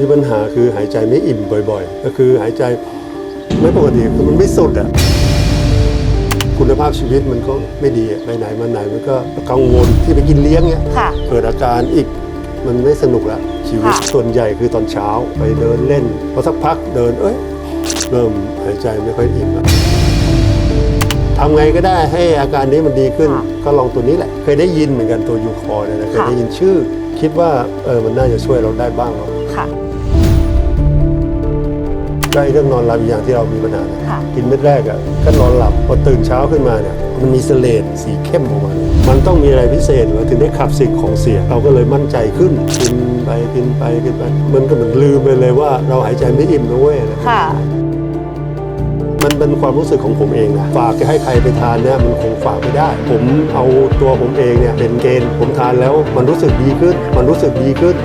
มีปัญหาคือหายใจไม่อิ่มบ่อย ๆ ก็คือหายใจไม่ปกติคือมันไม่สุดอะคุณภาพชีวิตมันก็ไม่ดีอะไปไหนมาไหนมันก็กังวลที่ไปกินเลี้ยงเนี่ยค่ะ เกิดอาการอีกมันไม่สนุกละชีวิตค่ะ ส่วนใหญ่คือตอนเช้าไปเดินเล่นพอสักพักเดินเอ้ยเริ่มหายใจไม่ค่อยอิ่มละทำไงก็ได้ให้อาการนี้มันดีขึ้นก็ลองตัวนี้แหละ เคยได้ยินเหมือนกันตัวยูคอร์เนี่ยนะเคยได้ยินชื่อ คิดว่าเออมันน่าจะช่วยเราได้บ้างเนาะ ค่ะ ก็ไอ้เรื่องนอนหลับอีกอย่างที่เรามีปัญหานะค่ะ กินเม็ดแรกอะก็นอนหลับพอตื่นเช้าขึ้นมาเนี่ยมันมีเสลดสีเข้มออกมาเนี่ยมันต้องมีอะไรพิเศษเราถึงได้ขับสิ่งของเสียเราก็เลยมั่นใจขึ้นกินไปกินไปกินไปมันก็เหมือนลืมไปเลยว่าเราหายใจไม่อิ่มนะเว้ยอะไรค่ะ มันเป็นความรู้สึกของผมเองนะฝากจะให้ใครไปทานเนี่ยมันคงฝากไม่ได้ ผมเอาตัวผมเองเนี่ยเป็นเกณฑ์ผมทานแล้วมันรู้สึกดีขึ้น มันรู้สึกดีขึ้น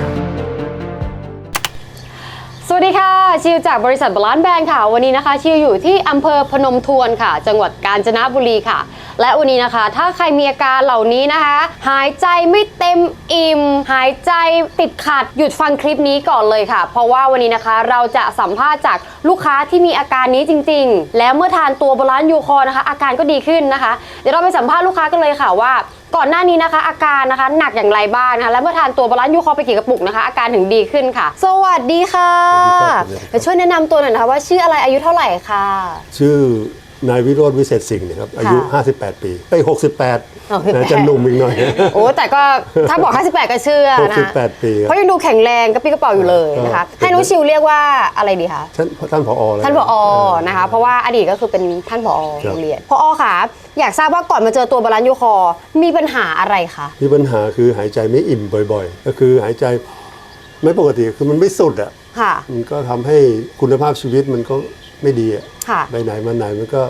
ชิวจากบริษัทบาลานแบรนด์ค่ะ วันนี้นะคะ ชิวอยู่ที่อำเภอพนมทวนค่ะ จังหวัดกาญจนบุรีค่ะ และวันนี้นะคะ ถ้าใครมีอาการเหล่านี้นะคะ หายใจไม่เต็มอิ่ม หายใจติดขัด หยุดฟังคลิปนี้ก่อนเลยค่ะ เพราะว่าวันนี้นะคะเราจะสัมภาษณ์จากลูกค้าที่มีอาการนี้จริง ๆ แล้วเมื่อทานตัวบาลานซ์ยูคอร์นะคะ อาการก็ดีขึ้นนะคะ เดี๋ยวเราไปสัมภาษณ์ลูกค้ากันเลยค่ะว่าก่อนหน้านี้นะคะ อาการนะคะหนักอย่างไรบ้างนะคะ และเมื่อทานตัวบาลานซ์ยูคอร์ไปกี่กระปุกนะคะ อาการถึงดีขึ้นค่ะ สวัสดีค่ะสวัสดีครับเดี๋ยวช่วยแนะนำตัวหน่อยนะคะว่าชื่ออะไรอายุเท่าไหร่ค่ะ ชื่อ นายวิโรธวิเศษสิงห์นะครับอายุ 58 ปีไป68 68นะจะหนุ่มอีกหน่อย โอ้แต่ก็ถ้าบอก 58 ก็เชื่อนะ68 ปีครับเพราะยังดูแข็งแรงกระปี้กระเป๋าอยู่เลยนะคะก็ให้น้องชิวเรียกว่าอะไรดีคะท่านท่านผอแล้วท่านผอนะคะเพราะว่าอดีตก็คือเป็นท่านผอครับโรงเรียนผอค่ะอยากทราบว่าก่อนมาเจอตัวบาลานซ์ยูคอร์มีปัญหาอะไรคะมีปัญหาคือหายใจไม่อิ่มบ่อยๆ ก็คือหายใจไม่ปกติคือมันไม่สุดอะค่ะมันก็ทำให้คุณภาพชีวิตมันก็ ไม่ดีอะค่ะ ไปไหนมาไหนมันก็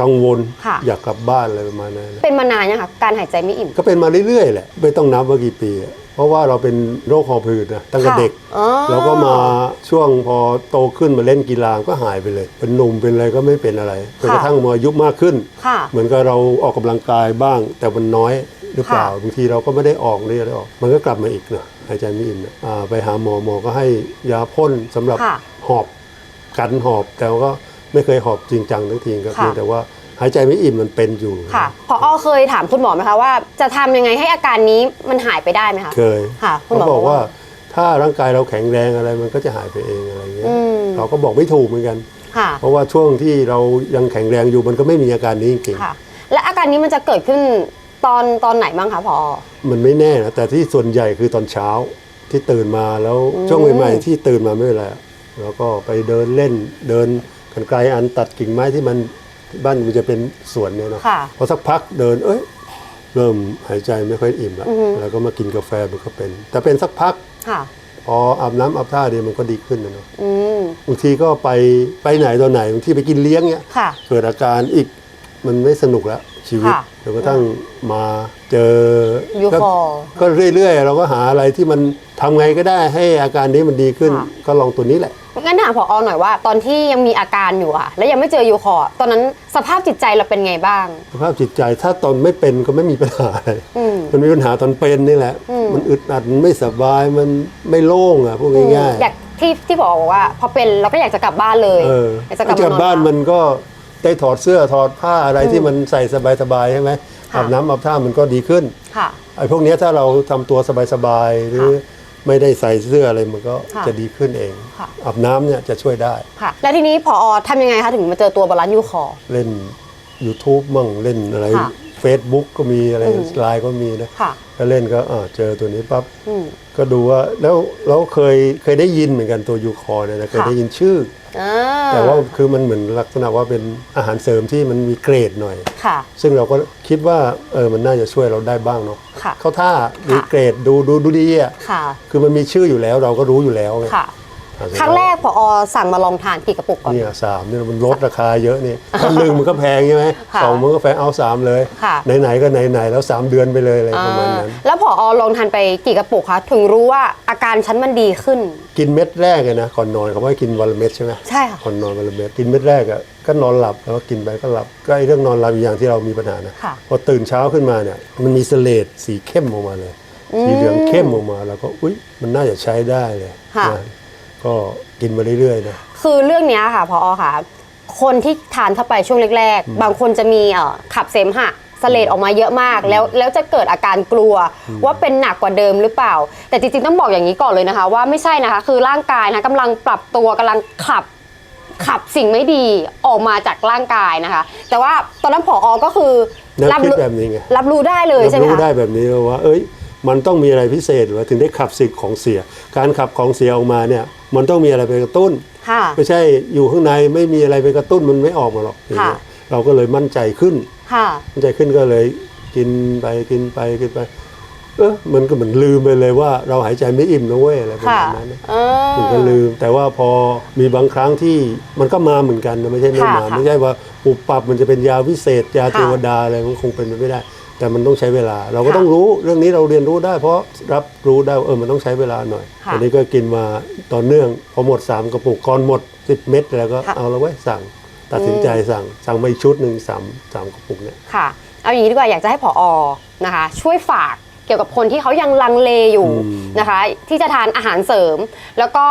กังวลค่ะ อยากกลับบ้านอะไรประมาณนั้นนะเป็นมานานยังคะการหายใจไม่อิ่มก็เป็นมาเรื่อยๆแหละไม่ต้องนับว่ากี่ปีอะเพราะว่าเราเป็นโรคหอบหืดนะตั้งแต่ค่ะเด็ก อ๋อแล้วก็มาช่วงพอโตขึ้นมาเล่นกีฬาก็หายไปเลย เป็นหนุ่มเป็นอะไรก็ไม่เป็นอะไรจนกระทั่งมาอายุมากขึ้น ค่ะ เหมือนกับเราออกกำลังกายบ้าง แต่มันน้อยหรือเปล่าค่ะบางทีเราก็ไม่ได้ออกไม่ได้ออก มันก็กลับมาอีกนะหายใจไม่อิ่มนะอ่าไปหาหมอหมอก็ให้ยาพ่นสำหรับค่ะ หอบ กันหอบแต่ว่าก็ไม่เคยหอบจริงจังทั้งทีก็ค่ะ เพียงแต่ว่าหายใจไม่อิ่มมันเป็นอยู่ ค่ะพออ้อเคยถามคุณหมอไหมคะว่า จะทำยังไงให้อาการนี้มันหายไปได้ไหมคะ เคยค่ะคุณเขาหมอบอกบอกว่าว่าถ้าร่างกายเราแข็งแรงอะไรมันก็จะหายไปเองอะไรเงี้ยอืมเราก็บอกไม่ถูกเหมือนกัน ค่ะเพราะว่าช่วงที่เรายังแข็งแรงอยู่มันก็ไม่มีอาการนี้จริงค่ะ และอาการนี้มันจะเกิดขึ้นตอนตอนไหนบ้างคะพอ ๆมันไม่แน่นะแต่ที่ส่วนใหญ่คือตอนเช้าที่ตื่นมาแล้วอืมช่วงใหม่ๆที่ตื่นมาไม่เป็นไรอะ แล้วก็ไปเดินเล่นเดินกันไกลอันตัดกิ่งไม้ที่มันบ้านมันจะเป็นสวนเนี่ยเนาะค่ะพอสักพักเดินเอ้ยเริ่มหายใจไม่ค่อยอิ่มแล้วอือฮึ แล้วก็มากินกาแฟมันก็เป็น แต่เป็นสักพักค่ะ พออาบน้ำอาบท่าเดียวมันก็ดีขึ้นนะเนาะอืม บางทีก็ไปไปไหนตอนไหนบางทีไปกินเลี้ยงเนี้ยค่ะ เกิดอาการอีกมันไม่สนุกแล้วชีวิตค่ะจนกระทั่งมาเจอยูก็คอก็เรื่อยๆ เราก็หาอะไรที่มันทำไงก็ได้ให้อาการนี้มันดีขึ้น ค่ะ ก็ลองตัวนี้แหละ งั้นถามพอหน่อยว่า ตอนที่ยังมีอาการอยู่อะแล้วยังไม่เจอยูคอร์ตอนนั้นสภาพจิตใจเราเป็นไงบ้าง สภาพจิตใจถ้าตอนไม่เป็นก็ไม่มีปัญหาอะไรอืม มันมีปัญหาตอนเป็นนี่แหละ อืม มันอึดอัดมันไม่สบายมันไม่โล่งอะพูดง่ายอยากที่ที่พอบอกว่า พอเป็นเราก็อยากจะกลับบ้านเลยๆเอออยากจะกลับกลับมานอนบ้านมันก็ได้ถอดเสื้อถอดผ้าอะไรที่มันใส่สบายๆใช่ไหมค่ะอาบน้ำอาบท่ามันก็ดีขึ้นค่ะ ไอ้พวกเนี้ยถ้าเราทำตัวสบายๆหรือ ไม่ได้ใส่เสื้ออะไรมันก็ค่ะจะดีขึ้นเองค่ะ อาบน้ำเนี่ยจะช่วยได้ ค่ะ แล้วทีนี้พอทำยังไงคะถึงมาเจอตัวบาลานซ์ยูคอร์ เล่น YouTube มั่งเล่นอะไร ค่ะ Facebook ก็มีอะไรอืมไลน์ก็มีนะค่ะก็เล่นก็อ่าเจอตัวนี้ปั๊บอืม ก็ดูว่าแล้วแล้วเคยเคยได้ยินเหมือนกันตัวยูคอร์เนี่ยนะเคยค่ะได้ยินชื่อ อ่าอแต่ว่าคือมันเหมือนลักษณะว่าเป็นอาหารเสริมที่มันมีเกรดหน่อย ค่ะ ซึ่งเราก็คิดว่าเออมันน่าจะช่วยเราได้บ้างเนาะค่ะเข้าท่ามีเกรดดูดูดูดีอะค่ะ คือมันมีชื่ออยู่แล้วเราก็รู้อยู่แล้วไง ค่ะอ่า ครั้งแรกพอสั่งมาลองทานกี่กระปุกก่อน เนี่ยสามเนี่ยมันลดราคาเยอะนี่อันหนึ่งมันก็แพงใช่ไหมค่ะสองมันก็แพงเอาสามเลย ค่ะ ไหนๆก็ไหนๆแล้วสามเดือนไปเลยอะไรประมาณนั้นอ่าแล้วพอลองทานไปกี่กระปุกคะถึงรู้ว่าอาการฉันมันดีขึ้น กินเม็ดแรกเลยนะก่อนนอนเขาว่าให้กินวันละเม็ดใช่ไหมใช่ค่ะก่อนนอนวันละเม็ดกินเม็ดแรกอะก็นอนหลับแล้วก็กินไปก็หลับก็ไอ้เรื่องนอนหลับอีกอย่างที่เรามีปัญหานะค่ะ พอตื่นเช้าขึ้นมาเนี่ยมันมีเสลดสีเข้มออกมาเลย สีเหลืองเข้มออกมาแล้วก็อุ้ยมันน่าจะใช้ได้เลยค่ะ นะ ก็กินมาเรื่อยๆนะ คือเรื่องเนี้ยค่ะพอค่ะ คนที่ทานเข้าไปช่วงแรก ๆ บางคนจะมีเอ่อขับเสมหะสเลดออกมาเยอะมาก แล้วแล้วจะเกิดอาการกลัวว่าเป็นหนักกว่าเดิมหรือเปล่า แต่จริงๆต้องบอกอย่างนี้ก่อนเลยนะคะ ว่าไม่ใช่นะคะคือร่างกายนะกำลังปรับตัวกำลังขับขับสิ่งไม่ดีออกมาจากร่างกายนะคะ แต่ว่าตอนนั้นผออก็คือแนวรับคิดรู้แบบนี้ไง รับรู้ได้เลยใช่ไหมรู้คะได้แบบนี้ว่า เอ้ย มันต้องมีอะไรพิเศษว่าถึงได้ขับสิ่งของเสีย การขับของเสียออกมาเนี่ยมันต้องมีอะไรไปกระตุ้นค่ะไม่ใช่อยู่ข้างในไม่มีอะไรไปกระตุ้นมันไม่ออกมาหรอกอย่างเงี้ยค่ะเราก็เลยมั่นใจขึ้นค่ะมั่นใจขึ้นก็เลยกินไปกินไปกินไปเออมันก็เหมือนลืมไปเลยว่าเราหายใจไม่อิ่มนะเว้ยอะไรประค่ะมาณนั้นนะเออมันก็ลืม แต่ว่าพอมีบางครั้งที่มันก็มาเหมือนกันนะไม่ใช่ไม่ค่ะมาค่ะไม่ใช่ว่าปุบปับมันจะเป็นยาวิเศษยาค่ะเทวดาอะไรมันคงเป็นไปไม่ได้ แต่มันต้องใช้เวลา เราก็ค่ะต้องรู้เรื่องนี้เราเรียนรู้ได้ เพราะรับรู้ได้ว่าเออมันต้องใช้เวลาหน่อยค่ะอันนี้ก็กินมาต่อเนื่องพอหมดสามกระปุกก่อนหมด 10 เม็ดแล้วก็ค่ะ เอาแล้วเว้ยสั่ง ตัดสินใจสั่ง สั่งมาอีกชุดหนึ่งสามสามกระปุกเนี่ย ค่ะ เอาอย่างนี้ดีกว่าอยากจะให้ผออนะคะ ช่วยฝาก เกี่ยวกับคนที่เขายังลังเลอยู่อืมนะคะ ที่จะทานอาหารเสริม แล้วก็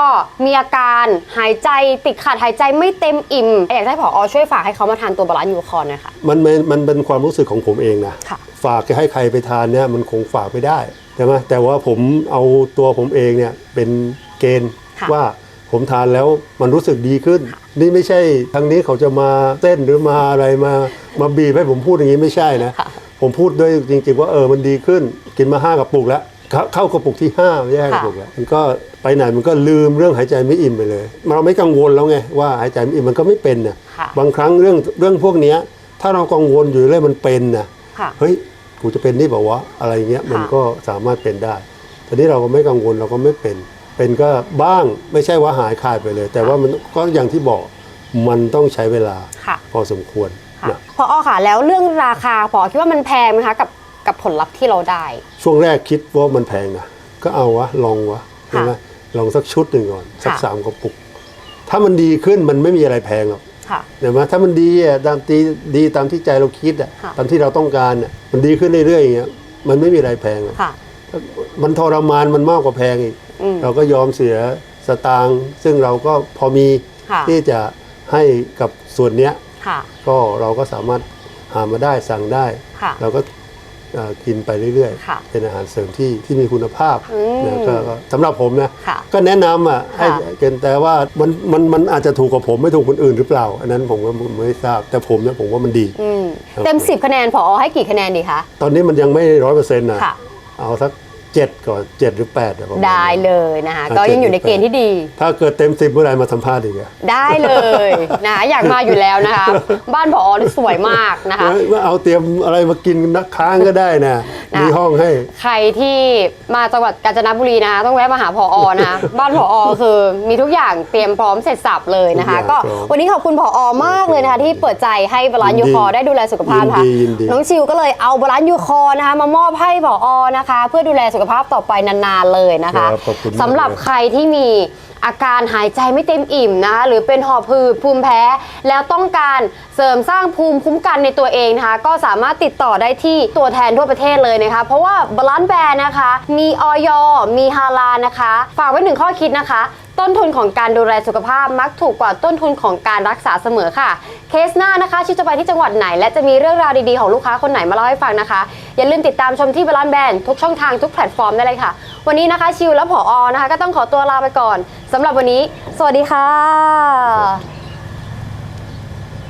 มีอาการหายใจติดขัดหายใจไม่เต็มอิ่มอยากจะให้ผออช่วยฝากให้เขามาทานตัวบาลานซ์ยูคอนหนะคะมันมันมันเป็นความรู้สึกของผมเองนะค่ะฝากจะให้ใครไปทานเนี่ยมันคงฝากไม่ได้ใช่ไหมแต่ว่าผมเอาตัวผมเองเนี่ยเป็นเกณฑ์ค่ะว่าผมทานแล้วมันรู้สึกดีขึ้น นี่ไม่ใช่ทางนี้เขาจะมาเต้นหรือมาอะไรมามาบีบให้ผมพูดอย่างนี้ไม่ใช่นะค่ะ ผมพูดด้วยจริงๆว่าเออมันดีขึ้น กินมาห้ากระปุกแล้ว เข้าเข้ากระปุกที่ห้าไม่ใช่ห้ากระปุกแล้วมันก็ไปไหนมันก็ลืมเรื่องหายใจไม่อิ่มไปเลย เราไม่กังวลแล้วไงว่าหายใจไม่อิ่มมันก็ไม่เป็นนะค่ะบางครั้งเรื่องเรื่องพวกเนี้ยถ้าเรากังวลอยู่เรื่อยมันเป็นนะค่ะเฮ้ยกูจะเป็นนี่บอกว่าวะอะไรเงี้ยมันก็สามารถเป็นได้ทีนี้เราก็ไม่กังวลเราก็ไม่เป็น เป็นก็บ้างไม่ใช่ว่าหายขาดไปเลย แต่ว่ามันก็อย่างที่บอกมันต้องใช้เวลาค่ะพอสมควร ค่ะนะพออค่ะแล้วเรื่องราคาผอคิดว่ามันแพงไหมคะกับกับผลลัพธ์ที่เราได้ ช่วงแรกคิดว่ามันแพงนะก็เอาวะลองวะใช่ไหมลองสักชุดหนึ่งก่อนสักค่ะสามกระปุก ถ้ามันดีขึ้นมันไม่มีอะไรแพงหรอกค่ะเห็นไหมถ้ามันดีอะตามตีดีตามที่ใจเราคิดอะค่ะตามที่เราต้องการอะมันดีขึ้นเรื่อยๆอย่างเงี้ยมันไม่มีอะไรแพงหรอกค่ะมันทรมานมันมากกว่าแพงอีกอืมเราก็ยอมเสียสตางค์ซึ่งเราก็พอมีค่ะที่จะให้กับส่วนเนี้ย ค่ะก็เราก็สามารถหามาได้สั่งได้ ค่ะ เราก็เอ่อกินไปเรื่อยค่ะๆ เป็นอาหารเสริมที่ที่มีคุณภาพอืมนะก็ก็สำหรับผมนะค่ะก็แนะนำอะให้ค่ะกินแต่ว่ามันมันมันอาจจะถูกกับผมไม่ถูกคนอื่นหรือเปล่า อันนั้นผมก็ไม่ทราบแต่ผมเนี่ยผมว่ามันดี อืมครับ เต็มสิบคะแนนผอให้กี่คะแนนดีคะ ตอนนี้มันยังไม่ร้อยเปอร์เซ็นต์นะค่ะ เอาสัก เจ็ดก่อนเจ็ดหรือแปดอะประมาณนั้น ได้เลยนะคะ อะก็ยังอยู่ในเกณฑ์ที่ดี ถ้าเกิดเต็มสิบเมื่อไหรมาสัมภาษณ์อีกอะได้เลยนะคะอยากมาอยู่แล้วนะคะ บ้านผอนี่สวยมากนะคะ ว่าเอาเตรียมอะไรมากินนักค้างก็ได้นะ นะ มีห้องให้ ใครที่มาจังหวัดกาญจนบุรีนะคะต้องแวะมาหาผอนะคะ บ้านผอคือมีทุกอย่างเตรียมพร้อมเสร็จสับเลยนะคะ ทุกอย่างก็พร้อมวันนี้ขอบคุณผอมากเลยนะคะที่เปิดใจให้บาลานซ์ยิยูนดีคอได้ดูแลสุขภาพค่ะยินดียินดี น้องชิวก็เลยเอาบาลานซ์ยูคอนะคะมามอบให้ผอนะคะ เพื่อดูแลสุขภาพต่อไปนานๆเลยนะคะครับขอบคุณมาก สำหรับเลยใครที่มีอาการหายใจไม่เต็มอิ่มนะคะหรือเป็นหอบหืดภูมิแพ้ แล้วต้องการเสริมสร้างภูมิคุ้มกันในตัวเองนะคะ ก็สามารถติดต่อได้ที่ตัวแทนทั่วประเทศเลยนะคะ เพราะว่าบาลานซ์แบรนด์นะคะ มีออยมีฮาลาลนะคะ ฝากไว้หนึ่งข้อคิดนะคะ ต้นทุนของการดูแลสุขภาพมักถูกกว่าต้นทุนของการรักษาเสมอค่ะ เคสหน้านะคะชิวจะไปที่จังหวัดไหน และจะมีเรื่องราวดีๆของลูกค้าคนไหนมาเล่าให้ฟังนะคะ อย่าลืมติดตามชมที่บาลานแบนทุกช่องทางทุกแพลตฟอร์มได้เลยค่ะ วันนี้นะคะชิวและผออนะคะ ก็ต้องขอตัวลาไปก่อนสำหรับวันนี้ สวัสดีค่ะ